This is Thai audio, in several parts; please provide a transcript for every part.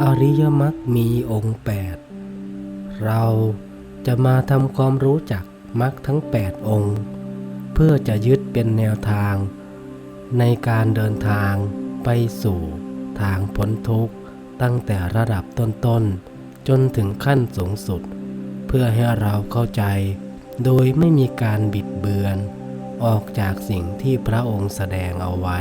อริยมรรคมีองค์แปดเราจะมาทำความรู้จักมรรคทั้งแปดองค์ เพื่อจะยึดเป็นแนวทาง ในการเดินทางไปสู่ทางพ้นทุกข์ตั้งแต่ระดับต้นๆ จนถึงขั้นสูงสุด เพื่อให้เราเข้าใจ โดยไม่มีการบิดเบือน ออกจากสิ่งที่พระองค์แสดงเอาไว้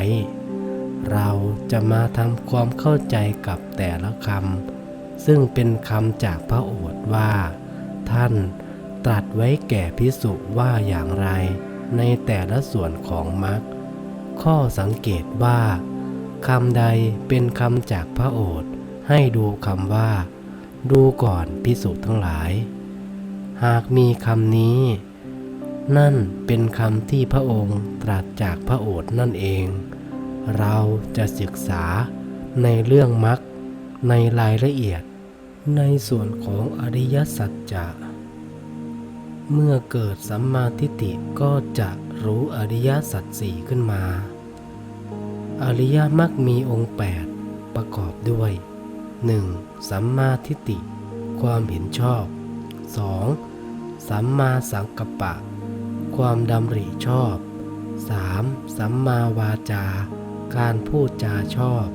เราจะมาทำความเข้าใจกับแต่ละคำซึ่งเป็นคำจากพระโอษฐ์ว่า ท่านตรัสไว้แก่พิสุว่าอย่างไร ในแต่ละส่วนของมรรคข้อสังเกตว่าคำใดเป็นคำจากพระโอษฐ์ให้ดูคำว่า ดูก่อนพิสุทั้งหลาย หากมีคำนี้ นั่นเป็นคำที่พระองค์ตรัสจากพระโอษฐ์นั่นเอง เราจะศึกษาในเรื่องมรรคในรายละเอียดในส่วนของอริยสัจจะ เมื่อเกิดสัมมาทิฏฐิก็จะรู้อริยสัจสี่ขึ้นมา อริยมรรคมีองค์ 8 ประกอบด้วย 1. สัมมาทิฏฐิความเห็นชอบ 2. สัมมาสังกัปปะ ความดำริชอบ 3. สัมมาวาจา การพูดจาชอบ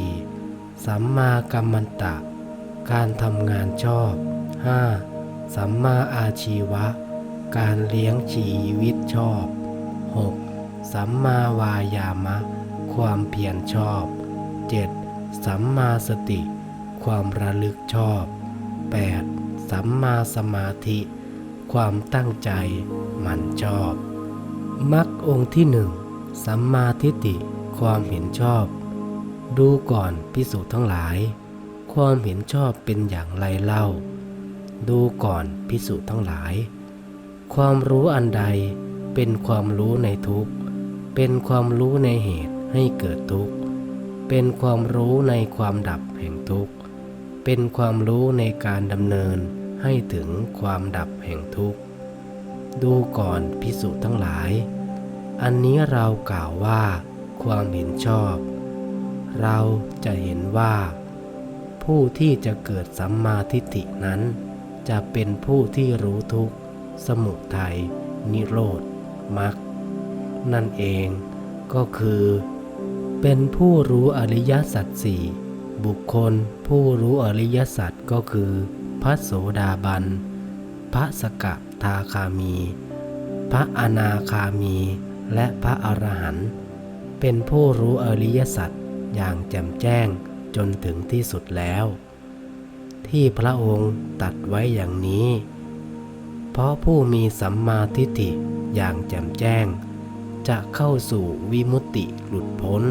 4. สัมมากัมมันตะ การทำงานชอบ 5. สัมมาอาชีวะ การเลี้ยงชีวิตชอบ 6. สัมมาวายามะ ความเพียรชอบ 7. สัมมาสติ ความระลึกชอบ 8. สัมมาสมาธิ ความตั้งใจหมันชอบมรรคองค์ที่หนึ่งสัมมาทิฏฐิ ความเห็นชอบ ดูก่อนพิสูจน์ทั้งหลาย ความเห็นชอบเป็นอย่างไรเล่า ดูก่อนพิสูจน์ทั้งหลาย ความรู้อันใดเป็นความรู้ในทุกข์ เป็นความรู้ในเหตุให้เกิดทุกข์ เป็นความรู้ในความดับแห่งทุกข์ เป็นความรู้ในการดำเนินให้ถึงความดับแห่งทุกข์ ดูก่อนพิสุทั้งหลาย อันนี้เรากล่าวว่า ความเห็นชอบ เราจะเห็นว่า ผู้ที่จะเกิดสัมมาทิฏฐินั้น จะเป็นผู้ที่รู้ทุกข์ สมุทัยนิโรธมรรคนั่นเองก็คือ เป็นผู้รู้อริยสัจสี่บุคคลผู้รู้อริยสัจก็คือ พระโสดาบัน พระสกทาคามี พระอนาคามี และพระอรหันต์ เป็นผู้รู้อริยสัจอย่างแจ่มแจ้งจนถึงที่สุดแล้ว ที่พระองค์ตัดไว้อย่างนี้ เพราะผู้มีสัมมาทิฏฐิอย่างแจ่มแจ้ง จะเข้าสู่วิมุตติหลุดพ้น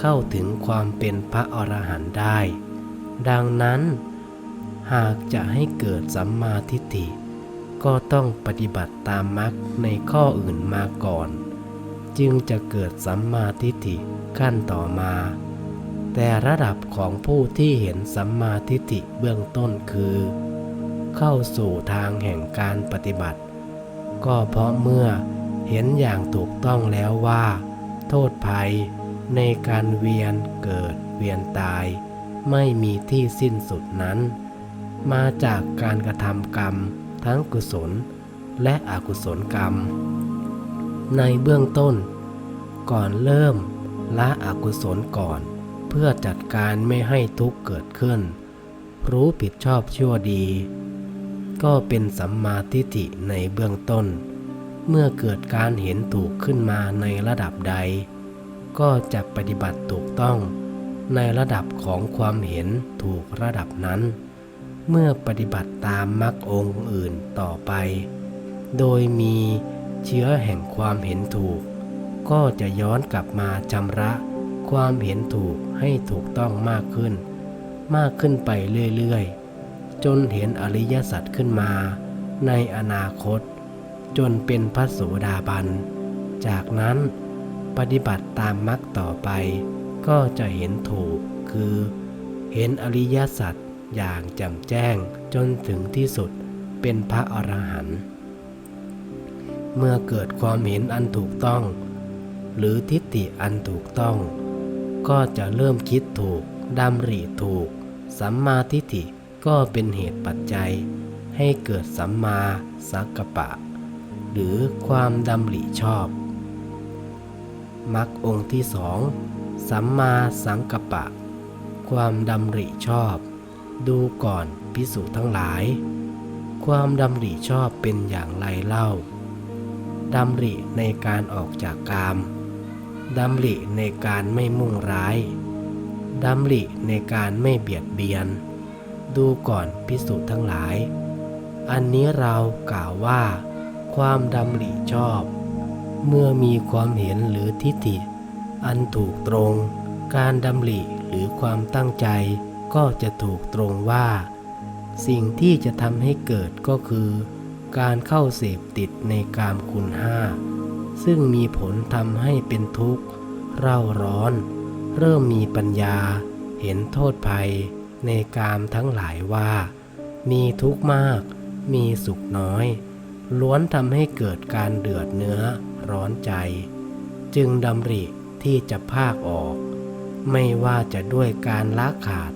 เข้าถึงความเป็นพระอรหันต์ได้ ดังนั้น หากจะให้เกิดสัมมาทิฏฐิก็ต้องปฏิบัติตามมรรคในข้ออื่นมาก่อน จึงจะเกิดสัมมาทิฏฐิขั้นต่อมา แต่ระดับของผู้ที่เห็นสัมมาทิฏฐิเบื้องต้นคือ เข้าสู่ทางแห่งการปฏิบัติ ก็เพราะเมื่อเห็นอย่างถูกต้องแล้วว่า โทษภัยในการเวียนเกิดเวียนตาย ไม่มีที่สิ้นสุดนั้น มาจากการกระทำกรรมทั้งกุศลและอกุศลกรรม ในเบื้องต้น ก่อนเริ่มละอกุศลก่อน เพื่อจัดการไม่ให้ทุกข์เกิดขึ้น รู้ผิดชอบชั่วดี ก็เป็นสัมมาทิฏฐิในเบื้องต้น เมื่อเกิดการเห็นถูกขึ้นมาในระดับใด ก็จะปฏิบัติถูกต้องในระดับของความเห็นถูกระดับนั้น เมื่อปฏิบัติตามมรรคองค์อื่นต่อไป โดยมี เชื้อแห่งความเห็นถูก ก็จะย้อนกลับมาชำระ ความเห็นถูกให้ถูกต้องมากขึ้น มากขึ้นไปเรื่อยๆ จนเห็นอริยสัจขึ้นมา ในอนาคต จนเป็นพระโสดาบัน จากนั้นปฏิบัติตามมรรคต่อไป ก็จะเห็นถูกคือ เห็นอริยสัจอย่างแจ่มแจ้งจนถึงที่สุดเป็นพระอรหันต์ เมื่อเกิดความเห็นอันถูกต้อง หรือทิฏฐิอันถูกต้อง ก็จะเริ่มคิดถูกดำริถูก สัมมาทิฏฐิก็เป็นเหตุปัจจัย ให้เกิดสัมมาสังกปะ หรือความดำริชอบมรรคองค์ที่สองสัมมาสังกปปะ ความดำริชอบ ดูก่อนพิสูจน์ทั้งหลาย ความดำริชอบเป็นอย่างไรเล่า ดำริในการออกจากกาม ดำริในการไม่มุ่งร้าย ดำริในการไม่เบียดเบียน ดูก่อนพิสูจน์ทั้งหลาย อันนี้เรากล่าวว่า ความดำริชอบ เมื่อมีความเห็นหรือทิฏฐิ อันถูกตรง การดำริหรือความตั้งใจ ก็จะถูกตรงว่า สิ่งที่จะทำให้เกิดก็คือ การเข้าเสพติดในกามคุณห้า ซึ่งมีผลทำให้เป็นทุกข์ เร่าร้อน เริ่มมีปัญญา เห็นโทษภัย ในกามทั้งหลายว่า มีทุกข์มาก มีสุขน้อย ล้วนทำให้เกิดการเดือดเนื้อร้อนใจ จึงดำริที่จะภาคออก ไม่ว่าจะด้วยการละขาด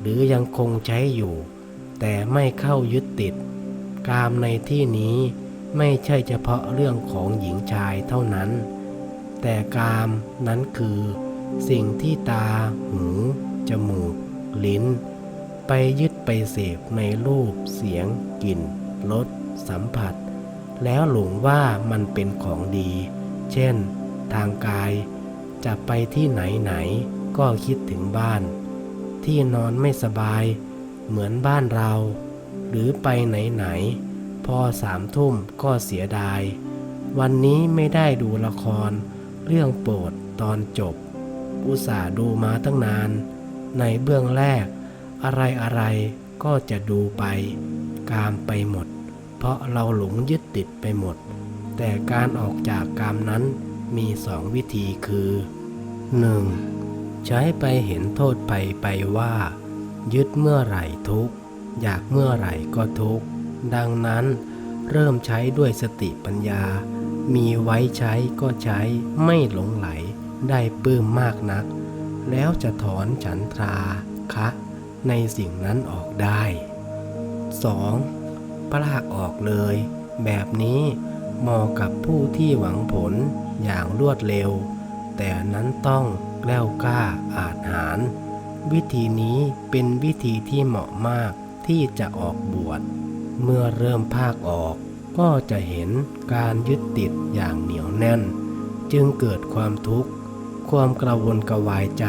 หรือยังคงใช้อยู่ แต่ไม่เข้ายึดติด กามในที่นี้ไม่ใช่เฉพาะเรื่องของหญิงชายเท่านั้น แต่กามนั้นคือ สิ่งที่ตา หู จมูก ลิ้น ไปยึดไปเสพในรูป เสียง กลิ่น รส สัมผัส แล้วหลงว่ามันเป็นของดี เช่น ทางกาย จะไปที่ไหนไหน ก็คิดถึงบ้าน ที่นอนไม่สบาย เหมือนบ้านเรา หรือไปไหนไหน พอสามทุ่มก็เสียดาย วันนี้ไม่ได้ดูละคร เรื่องโปรดตอนจบ อุตส่าห์ดูมาตั้งนาน ในเบื้องแรก อะไรอะไรก็จะดูไป กามไปหมด เพราะเราหลงยึดติดไปหมด แต่การออกจากกามนั้นมีสองวิธีคือ 1. ใช้ไปเห็นโทษภัยไปว่า ยึดเมื่อไหร่ทุกข์ อยากเมื่อไหร่ก็ทุกข์ ดังนั้นเริ่มใช้ด้วยสติปัญญา มีไว้ใช้ก็ใช้ไม่หลงไหลได้ปลื้มมากนัก แล้วจะถอนฉันทราคะ ในสิ่งนั้นออกได้ 2. ปลากออกเลย แบบนี้เหมาะกับผู้ที่หวังผลอย่างรวดเร็ว แต่นั้นต้องแกล้วกล้าอาจหาร วิธีนี้เป็นวิธีที่เหมาะมาก ที่จะออกบวช เมื่อเริ่มภาคออกก็จะเห็นการยึดติดอย่างเหนียวแน่น จึงเกิดความทุกข์ ความกระวนกระวายใจ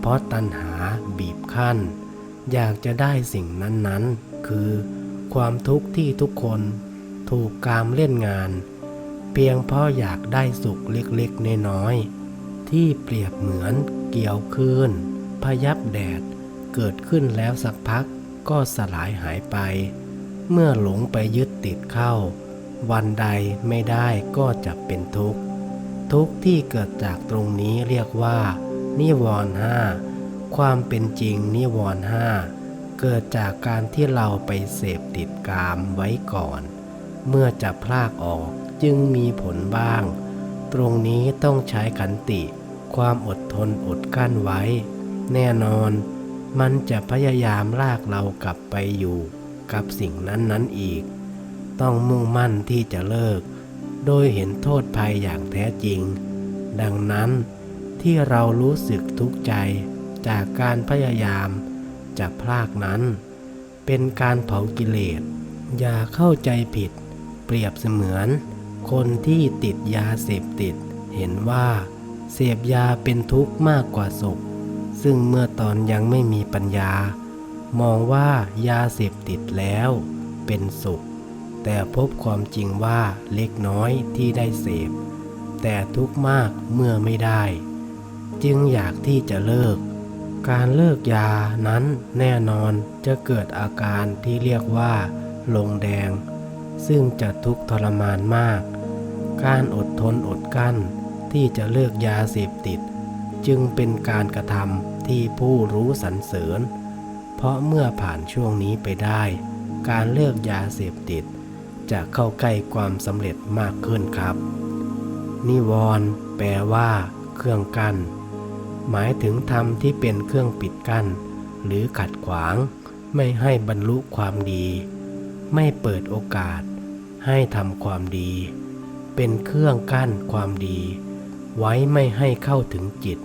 เพราะตัณหาบีบคั้น อยากจะได้สิ่งนั้นๆ คือความทุกข์ที่ทุกคนถูกกามเล่นงาน เพียงเพราะอยากได้สุขเล็กๆน้อยๆที่เปรียบเหมือนเกี่ยวคืนพยับแดดเกิดขึ้นแล้วสักพัก ก็สลายหายไป เมื่อหลงไปยึดติดเข้า วันใดไม่ได้ก็จะเป็นทุกข์ ทุกข์ที่เกิดจากตรงนี้เรียกว่า นิวรณ์ห้าความเป็นจริงนิวรณ์ห้าเกิดจากการที่เราไปเสพติดกามไว้ก่อน เมื่อจะพลากออกจึงมีผลบ้าง ตรงนี้ต้องใช้ขันติ ความอดทนอดกั้นไว้ แน่นอน มันจะพยายามลากเรากลับไปอยู่กับสิ่งนั้นๆอีก ต้องมุ่งมั่นที่จะเลิก โดยเห็นโทษภัยอย่างแท้จริง ดังนั้นที่เรารู้สึกทุกข์ใจจากการพยายามจะพลากนั้น เป็นการเผากิเลส อย่าเข้าใจผิด เปรียบเสมือน คนที่ติดยาเสพติด เห็นว่า เสพยาเป็นทุกข์มากกว่าสุข ซึ่งเมื่อตอนยังไม่มีปัญญา มองว่ายาเสพติดแล้ว เป็นสุข แต่พบความจริงว่าเล็กน้อยที่ได้เสพ แต่ทุกมากเมื่อไม่ได้ จึงอยากที่จะเลิก การเลิกยานั้นแน่นอนจะเกิดอาการที่เรียกว่า ลงแดง ซึ่งจะทุกข์ทรมานมาก การอดทนอดกั้นที่จะเลิกยาเสพติดจึงเป็นการกระทำ ที่ผู้รู้สรรเสริญ เพราะเมื่อผ่านช่วงนี้ไปได้ การเลิกยาเสพติด จะเข้าใกล้ความสำเร็จมากขึ้นครับ นิวรณ์แปลว่า เครื่องกั้นหมายถึงธรรมที่เป็นเครื่องปิดกั้น หรือขัดขวาง ไม่ให้บรรลุความดี ไม่เปิดโอกาส ให้ทำความดี เป็นเครื่องกั้นความดี ไว้ไม่ให้เข้าถึงจิต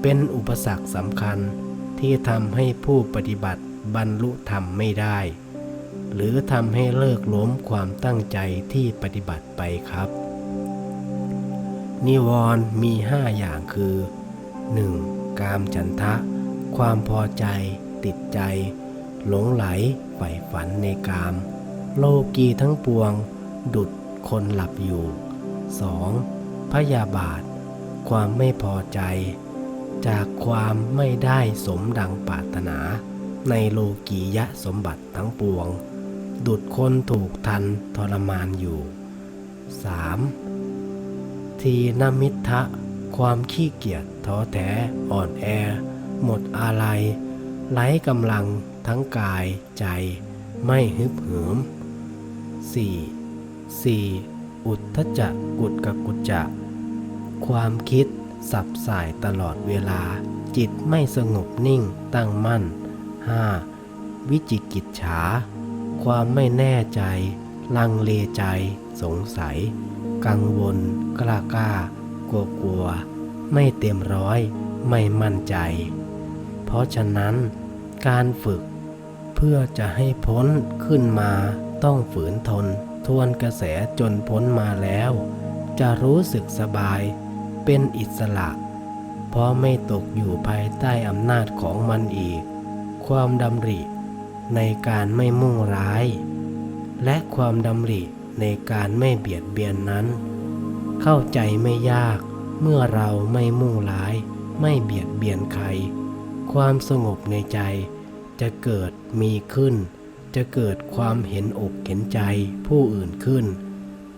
เป็นอุปสรรคสำคัญที่ทำให้ผู้ปฏิบัติบรรลุธรรมไม่ได้ หรือทำให้เลิกล้มความตั้งใจที่ปฏิบัติไปครับ นิวรณ์มีห้าอย่างคือ 1. กามฉันทะ ความพอใจติดใจ หลงไหลใฝ่ฝันในกาม โลกีทั้งปวง ดุดคนหลับอยู่ 2. พยาบาท ความไม่พอใจ จากความไม่ได้สมดังปรารถนา ในโลกียะสมบัติทั้งปวง ดุดคนถูกทันทรมานอยู่ 3. ทีนมิทะความขี้เกียจท้อแท้อ่อนแอ หมดอาลัยไร้กำลังทั้งกายใจ ไม่ฮึบเหิม 4. 4. อุทธจักกุดกกุจจะ ความคิด สับสายตลอดเวลา จิตไม่สงบนิ่งตั้งมั่น 5. วิจิกิจฉา ความไม่แน่ใจ ลังเลใจ สงสัย กังวล กล้ากล้ากลัวกลัว ไม่เต็มร้อย ไม่มั่นใจ เพราะฉะนั้นการฝึก เพื่อจะให้พ้นขึ้นมาต้องฝืนทน ทวนกระแสจนพ้นมาแล้ว จะรู้สึกสบาย เป็นอิสระ เพราะไม่ตกอยู่ภายใต้อำนาจของมันอีก ความดำริในการไม่มุ่งร้าย และความดำริในการไม่เบียดเบียนนั้น เข้าใจไม่ยากเมื่อเราไม่มุ่งร้าย ไม่เบียดเบียนใคร ความสงบในใจ จะเกิดมีขึ้น จะเกิดความเห็นอกเห็นใจผู้อื่นขึ้น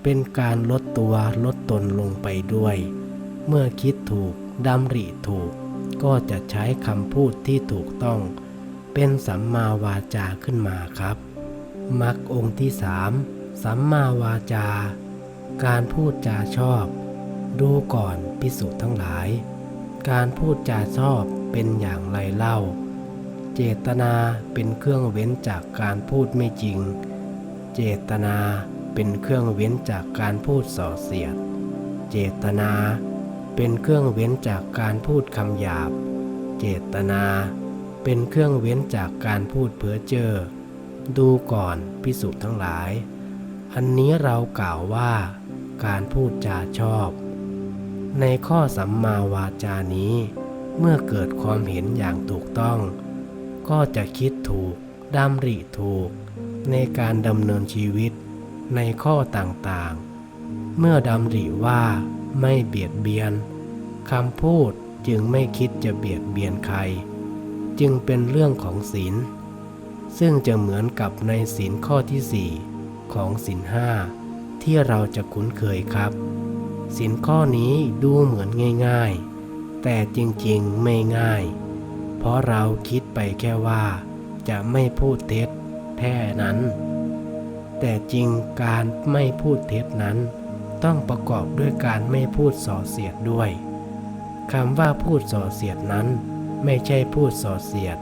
เป็นการลดตัวลดตนลงไปด้วย เมื่อคิดถูกดำริถูก ก็จะใช้คำพูดที่ถูกต้อง เป็นสัมมาวาจาขึ้นมาครับมรรคองค์ที่สามสัมมาวาจา การพูดจาชอบ ดูก่อนพิสุทั้งหลาย การพูดจาชอบเป็นอย่างไรเล่า เจตนาเป็นเครื่องเว้นจากการพูดไม่จริง เจตนาเป็นเครื่องเว้นจากการพูดส่อเสียด เจตนา เป็นเครื่องเว้นจากการพูดคำหยาบ เจตนา เป็นเครื่องเว้นจากการพูดเพ้อเจ้อดูก่อนพิสุทั้งหลาย อันนี้เรากล่าวว่า การพูดจาชอบ ในข้อสัมมาวาจานี้ เมื่อเกิดความเห็นอย่างถูกต้อง ก็จะคิดถูกดำริถูก ในการดำเนินชีวิตในข้อต่างๆ เมื่อดำริว่า ไม่เบียดเบียนคำพูดจึงไม่คิดจะเบียดเบียนใคร จึงเป็นเรื่องของศีลซึ่งจะเหมือนกับในศีลข้อที่สี่ของศีลห้าที่เราจะคุ้นเคยครับศีลข้อนี้ดูเหมือนง่ายๆ แต่จริงๆไม่ง่าย เพราะเราคิดไปแค่ว่า จะไม่พูดเท็จแค่นั้น แต่จริงการไม่พูดเท็จนั้น ต้องประกอบด้วยการไม่พูดส่อเสียดด้วยคำว่าพูดส่อเสียดนั้นไม่ใช่พูดส่อเสียด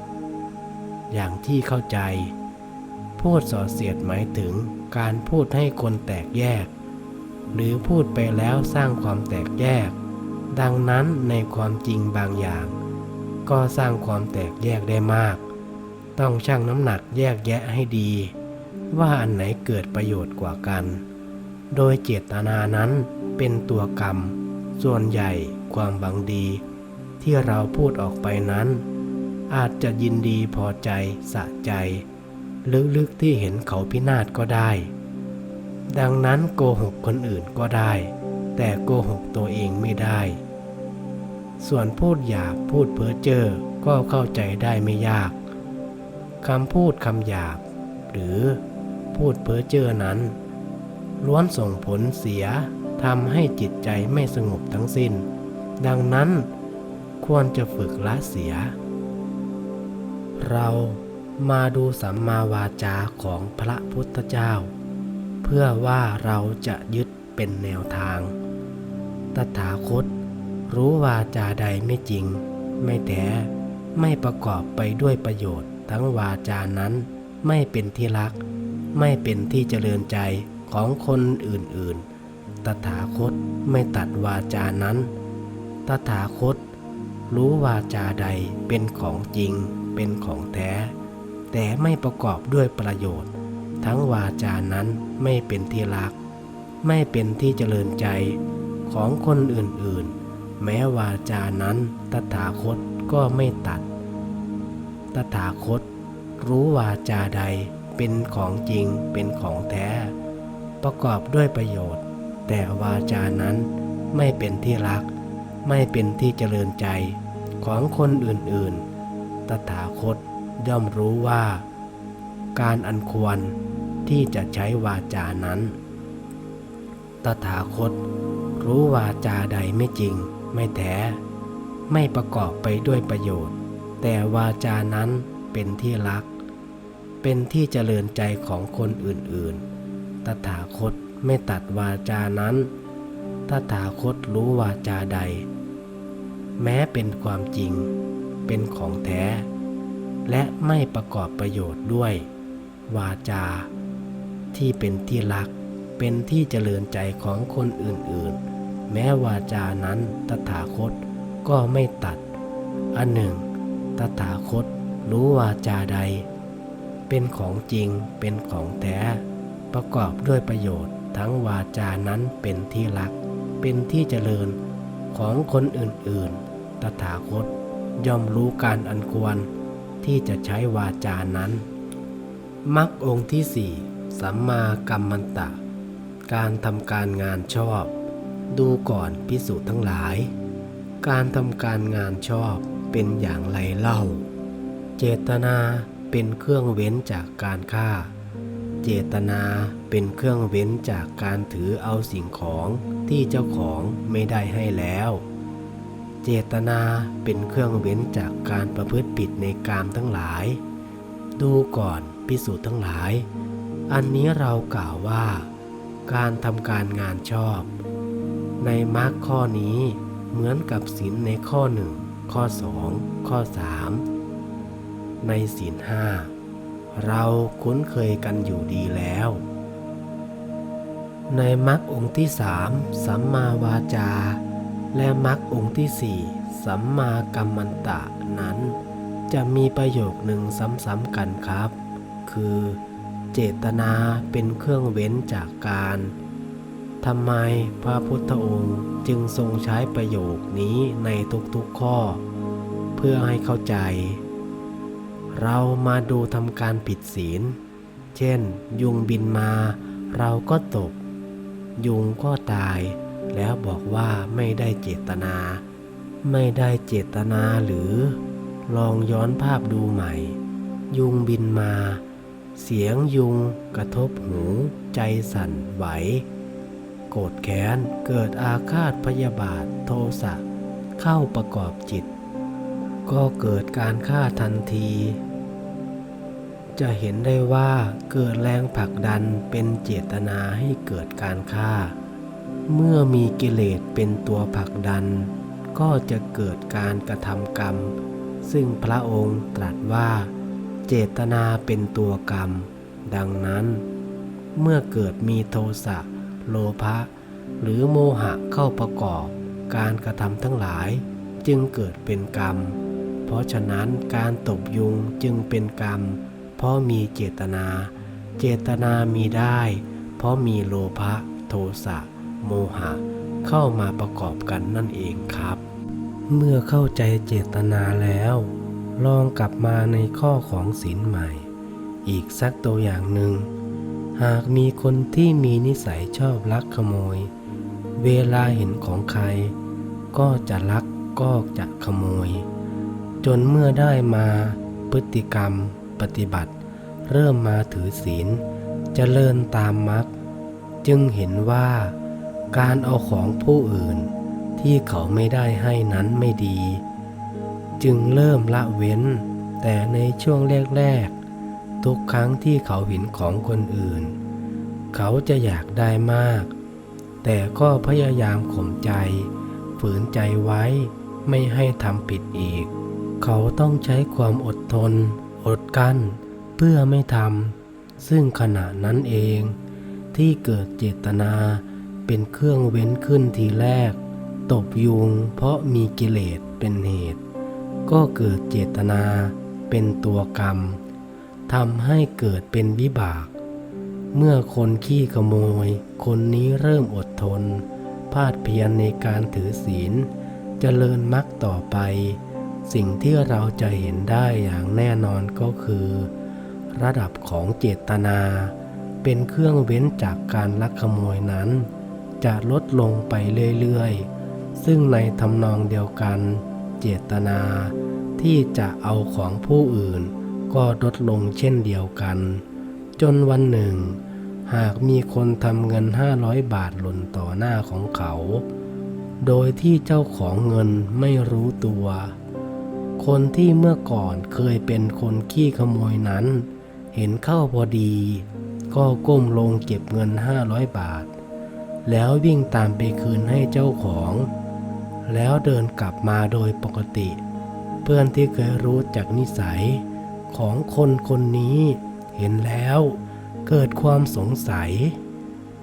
อย่างที่เข้าใจ พูดส่อเสียดหมายถึงการพูดให้คนแตกแยก หรือพูดไปแล้วสร้างความแตกแยก ดังนั้นในความจริงบางอย่าง ก็สร้างความแตกแยกได้มาก ต้องชั่งน้ำหนักแยกแยะให้ดี ว่าอันไหนเกิดประโยชน์กว่ากัน โดยเจตนานั้นเป็นตัวกรรม ส่วนใหญ่ความบังดี ที่เราพูดออกไปนั้น อาจจะยินดีพอใจสะใจ ลึกๆที่เห็นเขาพินาศก็ได้ ดังนั้นโกหกคนอื่นก็ได้ แต่โกหกตัวเองไม่ได้ ส่วนพูดหยาบพูดเพ้อเจ้อก็เข้าใจได้ไม่ยากคำพูดคำหยาบ หรือพูดเพ้อเจ้อนั้น ล้วนส่งผลเสียทำให้จิตใจไม่สงบทั้งสิ้น ดังนั้นควรจะฝึกละเสีย เรามาดูสัมมาวาจาของพระพุทธเจ้า เพื่อว่าเราจะยึดเป็นแนวทาง ตถาคต รู้วาจาใดไม่จริง ไม่แท้ไม่ประกอบไปด้วยประโยชน์ ทั้งวาจานั้นไม่เป็นที่รัก ไม่เป็นที่เจริญใจ ของคนอื่นๆ ตถาคตไม่ตัดวาจานั้น ตถาคต รู้วาจาใดเป็นของจริง เป็นของแท้ แต่ไม่ประกอบด้วยประโยชน์ ทั้งวาจานั้นไม่เป็นที่รัก ไม่เป็นที่เจริญใจของคนอื่นๆ แม้วาจานั้นตถาคตก็ไม่ตัด ตถาคต รู้วาจาใดเป็นของจริงเป็นของแท้ ประกอบด้วยประโยชน์ แต่วาจานั้นไม่เป็นที่รัก ไม่เป็นที่เจริญใจของคนอื่นๆ ตถาคตย่อมรู้ว่า การอันควรที่จะใช้วาจานั้น ตถาคต รู้วาจาใดไม่จริง ไม่แท้ ไม่ประกอบไปด้วยประโยชน์ แต่วาจานั้นเป็นที่รัก เป็นที่เจริญใจของคนอื่นๆ ตถาคตไม่ตัดวาจานั้น ตถาคตรู้วาจาใด แม้เป็นความจริง เป็นของแท้ และไม่ประกอบประโยชน์ด้วย วาจา ที่เป็นที่รัก เป็นที่เจริญใจของคนอื่นๆ แม้วาจานั้นตถาคตก็ไม่ตัด อันหนึ่ง ตถาคตรู้วาจาใด เป็นของจริง เป็นของแท้ ประกอบด้วยประโยชน์ ทั้งวาจานั้นเป็นที่รัก เป็นที่เจริญของคนอื่นๆ ตถาคตย่อมรู้การอันควรที่จะใช้วาจานั้นมรรคองค์ที่สี่สัมมากัมมันตะ การทำการงานชอบ ดูก่อนพิสูจน์ทั้งหลาย การทำการงานชอบเป็นอย่างไรเล่า เจตนาเป็นเครื่องเว้นจากการฆ่า เจตนาเป็นเครื่องเว้นจากการถือเอาสิ่งของที่เจ้าของไม่ได้ให้แล้ว เจตนาเป็นเครื่องเว้นจากการประพฤติผิดในกามทั้งหลาย ดูก่อนพิสูจน์ทั้งหลาย อันนี้เรากล่าวว่า การทำการงานชอบ ในมรรคข้อนี้เหมือนกับศีลในข้อหนึ่งข้อสองข้อสามในศีลห้า เราคุ้นเคยกันอยู่ดีแล้ว ในมรรคองค์ที่สามสัมมาวาจา และมรรคองค์ที่สี่สัมมากัมมันตะนั้น จะมีประโยคหนึ่งซ้ำๆกันครับ คือ เจตนาเป็นเครื่องเว้นจากการทำไมพระพุทธองค์จึงทรงใช้ประโยคนี้ในทุกๆข้อ เพื่อให้เข้าใจ เรามาดูทำการผิดศีล เช่น ยุงบินมา เราก็ตก ยุงก็ตาย แล้วบอกว่าไม่ได้เจตนา ไม่ได้เจตนาหรือ ลองย้อนภาพดูใหม่ ยุงบินมา เสียงยุงกระทบหู ใจสั่นไหว โกรธแค้น เกิดอาฆาตพยาบาทโทสะ เข้าประกอบจิต ก็เกิดการฆ่าทันที จะเห็นได้ว่าเกิดแรงผลักดันเป็นเจตนาให้เกิดการฆ่า เมื่อมีกิเลสเป็นตัวผลักดัน ก็จะเกิดการกระทำกรรม ซึ่งพระองค์ตรัสว่า เจตนาเป็นตัวกรรม ดังนั้น เมื่อเกิดมีโทสะโลภะหรือโมหะเข้าประกอบการกระทำทั้งหลายจึงเกิดเป็นกรรม ราะฉะนั้นการตบยุงจึงเป็นกรรม เพราะมีเจตนา เจตนามีได้ เพราะมีโลภะโทสะ โมหะ เข้ามาประกอบกันนั่นเองครับ เมื่อเข้าใจเจตนาแล้ว ลองกลับมาในข้อของศีลใหม่ อีกสักตัวอย่างหนึ่ง หากมีคนที่มีนิสัยชอบลักขโมย เวลาเห็นของใคร ก็จะลักก็จะขโมย จนเมื่อได้มาพฤติกรรมปฏิบัติ เริ่มมาถือศีลจเจริญตามมรรคจึงเห็นว่าการเอาของผู้อื่นที่เขาไม่ได้ให้นั้นไม่ดี จึงเริ่มละเว้น แต่ในช่วงแรกๆทุกครั้งที่เขาเห็นของคนอื่น เขาจะอยากได้มาก แต่ก็พยายามข่มใจ ฝืนใจไว้ไม่ให้ทำผิดอีก เขาต้องใช้ความอดทน อดกั้น เพื่อไม่ทำซึ่งขณะนั้นเอง ที่เกิดเจตนาเป็นเครื่องเว้นขึ้นทีแรก ตบยุงเพราะมีกิเลสเป็นเหตุ ก็เกิดเจตนาเป็นตัวกรรมทำให้เกิดเป็นวิบาก เมื่อคนขี้ขโมย คนนี้เริ่มอดทนภาดเพียรในการถือศีล เจริญมรรคต่อไป สิ่งที่เราจะเห็นได้อย่างแน่นอนก็คือ ระดับของเจตนา เป็นเครื่องเว้นจากการลักขโมยนั้น จะลดลงไปเรื่อยๆ ซึ่งในทำนองเดียวกัน เจตนา ที่จะเอาของผู้อื่น ก็ลดลงเช่นเดียวกัน จนวันหนึ่ง หากมีคนทำเงิน 500 บาทหล่นต่อหน้าของเขา โดยที่เจ้าของเงินไม่รู้ตัว คนที่เมื่อก่อนเคยเป็นคนขี้ขโมยนั้น เห็นเข้าพอดี ก็ก้มลงเก็บเงิน 500 บาท แล้ววิ่งตามไปคืนให้เจ้าของ แล้วเดินกลับมาโดยปกติ เพื่อนที่เคยรู้จากนิสัยของคนคนนี้เห็นแล้วเกิดความสงสัย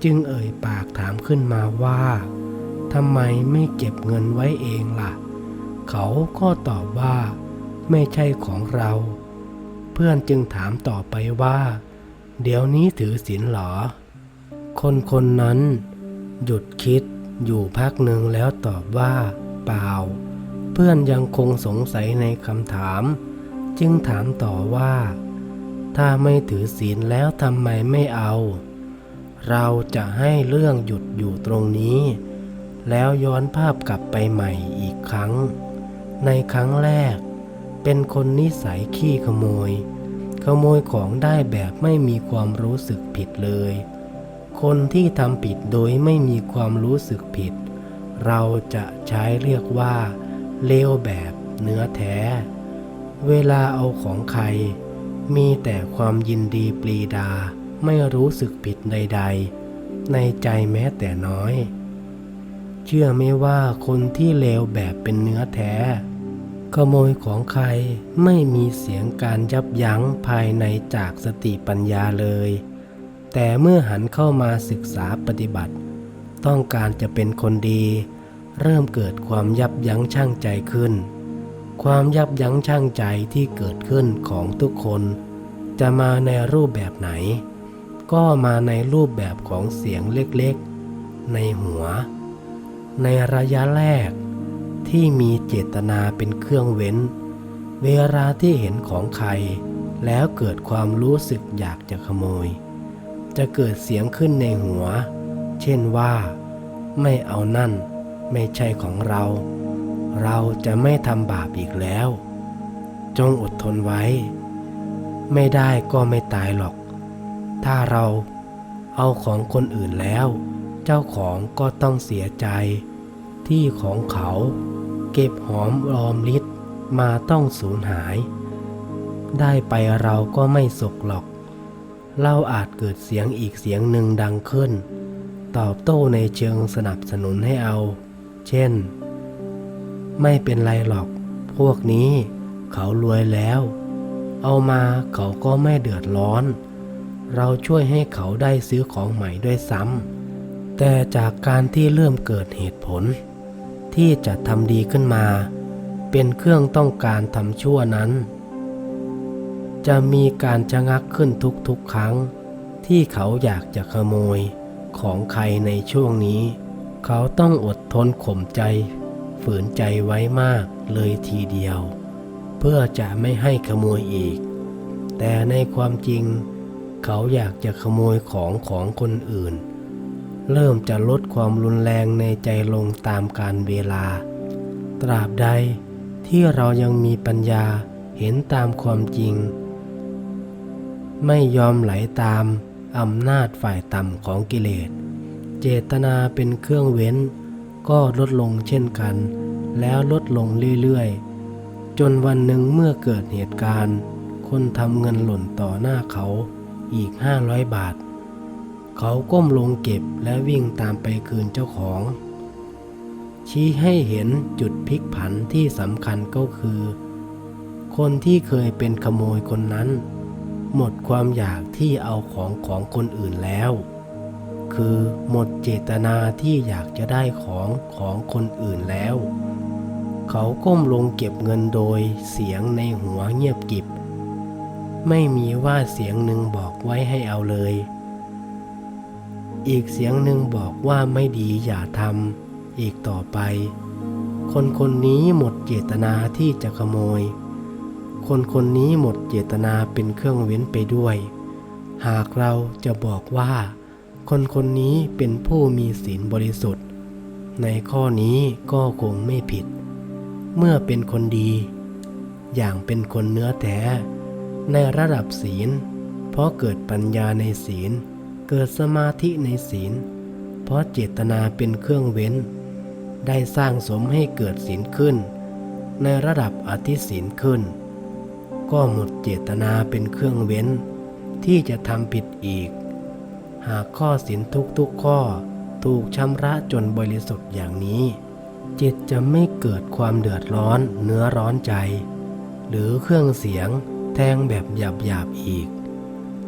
จึงเอ่ยปากถามขึ้นมาว่าทำไมไม่เก็บเงินไว้เองล่ะ เขาก็ตอบว่า ไม่ใช่ของเรา เพื่อนจึงถามต่อไปว่า เดี๋ยวนี้ถือศีลหรอ คนคนนั้น หยุดคิดอยู่พักหนึ่งแล้วตอบว่า เปล่า เพื่อนยังคงสงสัยในคำถาม จึงถามต่อว่า ถ้าไม่ถือศีลแล้วทำไมไม่เอา เราจะให้เรื่องหยุดอยู่ตรงนี้ แล้วย้อนภาพกลับไปใหม่อีกครั้ง ในครั้งแรก เป็นคนนิสัยขี้ขโมย ขโมยของได้แบบไม่มีความรู้สึกผิดเลย คนที่ทำผิดโดยไม่มีความรู้สึกผิด เราจะใช้เรียกว่า เลวแบบเนื้อแท้ เวลาเอาของใคร มีแต่ความยินดีปรีดา ไม่รู้สึกผิดใด ๆ ในใจแม้แต่น้อยเชื่อไหมว่าคนที่เลวแบบเป็นเนื้อแท้ ขโมยของใครไม่มีเสียงการยับยั้งภายในจากสติปัญญาเลย แต่เมื่อหันเข้ามาศึกษาปฏิบัติ ต้องการจะเป็นคนดี เริ่มเกิดความยับยั้งชั่งใจขึ้น ความยับยั้งชั่งใจที่เกิดขึ้นของทุกคน จะมาในรูปแบบไหน ก็มาในรูปแบบของเสียงเล็กๆ ในหัว ในระยะแรก ที่มีเจตนาเป็นเครื่องเว้น เวลาที่เห็นของใคร แล้วเกิดความรู้สึกอยากจะขโมย จะเกิดเสียงขึ้นในหัว เช่นว่า ไม่เอานั่น ไม่ใช่ของเรา เราจะไม่ทำบาปอีกแล้ว จงอดทนไว้ ไม่ได้ก็ไม่ตายหรอก ถ้าเราเอาของคนอื่นแล้ว เจ้าของก็ต้องเสียใจที่ของเขา เก็บหอมรอมริดมาต้องสูญหาย ได้ไปเราก็ไม่สุขหรอกเราอาจเกิดเสียงอีกเสียงหนึ่งดังขึ้น ตอบโต้ในเชิงสนับสนุนให้เอา เช่น ไม่เป็นไรหรอก พวกนี้เขารวยแล้ว เอามาเขาก็ไม่เดือดร้อน เราช่วยให้เขาได้ซื้อของใหม่ด้วยซ้ำแต่จากการที่เริ่มเกิดเหตุผล ที่จะทำดีขึ้นมา เป็นเครื่องต้องการทำชั่วนั้น จะมีการชะงักขึ้นทุกๆครั้ง ที่เขาอยากจะขโมยของใครในช่วงนี้ เขาต้องอดทนข่มใจ ฝืนใจไว้มากเลยทีเดียว เพื่อจะไม่ให้ขโมยอีก แต่ในความจริง เขาอยากจะขโมยของของคนอื่น เริ่มจะลดความรุนแรงในใจลงตามการเวลา ตราบใดที่เรายังมีปัญญาเห็นตามความจริง ไม่ยอมไหลตามอำนาจฝ่ายต่ำของกิเลส เจตนาเป็นเครื่องเว้น ก็ลดลงเช่นกัน แล้วลดลงเรื่อยๆ จนวันหนึ่งเมื่อเกิดเหตุการณ์ คนทำเงินหล่นต่อหน้าเขาอีก 500 บาท เขาก้มลงเก็บและวิ่งตามไปคืนเจ้าของ ชี้ให้เห็นจุดพลิกผันที่สำคัญก็คือ คนที่เคยเป็นขโมยคนนั้น หมดความอยากที่เอาของของคนอื่นแล้ว คือหมดเจตนาที่อยากจะได้ของของคนอื่นแล้ว เขาก้มลงเก็บเงินโดยเสียงในหัวเงียบกิบ ไม่มีว่าเสียงหนึ่งบอกไว้ให้เอาเลย อีกเสียงหนึ่งบอกว่าไม่ดีอย่าทำอีกต่อไป คนคนนี้หมดเจตนาที่จะขโมย คนคนนี้หมดเจตนาเป็นเครื่องเว้นไปด้วย หากเราจะบอกว่า คนคนนี้เป็นผู้มีศีลบริสุทธิ์ ในข้อนี้ก็คงไม่ผิด เมื่อเป็นคนดี อย่างเป็นคนเนื้อแท้ในระดับศีล เพราะเกิดปัญญาในศีล เกิดสมาธิในศีล เพราะเจตนาเป็นเครื่องเว้น ได้สร้างสมให้เกิดศีลขึ้น ในระดับอธิศีลขึ้น ก็หมดเจตนาเป็นเครื่องเว้น ที่จะทำผิดอีก หากข้อศีลทุกๆข้อถูกชำระจนบริสุทธิ์อย่างนี้ จิตจะไม่เกิดความเดือดร้อนเนื้อร้อนใจ หรือเครื่องเสียงแทงแบบหยาบๆอีก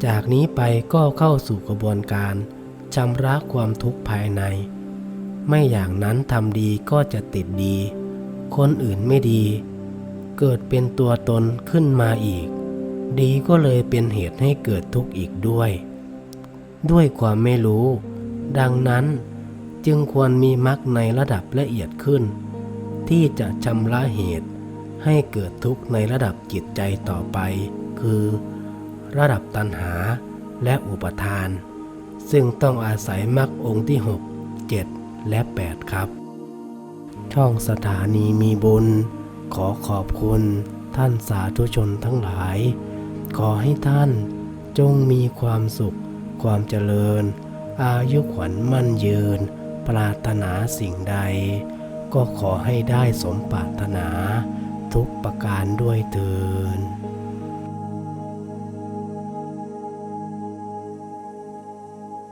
จากนี้ไปก็เข้าสู่กระบวนการชำระความทุกข์ภายใน ไม่อย่างนั้นทำดีก็จะติดดี คนอื่นไม่ดี เกิดเป็นตัวตนขึ้นมาอีก ดีก็เลยเป็นเหตุให้เกิดทุกข์อีกด้วย ด้วยความไม่รู้ ดังนั้นจึงควรมีมรรคในระดับละเอียดขึ้น ที่จะชำระเหตุให้เกิดทุกข์ในระดับจิตใจต่อไป คือ ระดับตัณหาและอุปทาน ซึ่งต้องอาศัยมรรคองค์ที่ 6 7 และ 8 ครับ ช่องสถานีมีบุญ ขอขอบคุณท่านสาธุชนทั้งหลาย ขอให้ท่านจงมีความสุข ความเจริญ อายุขวัญมั่นยืน ปรารถนาสิ่งใด ก็ขอให้ได้สมปรารถนาทุกประการด้วยเถิด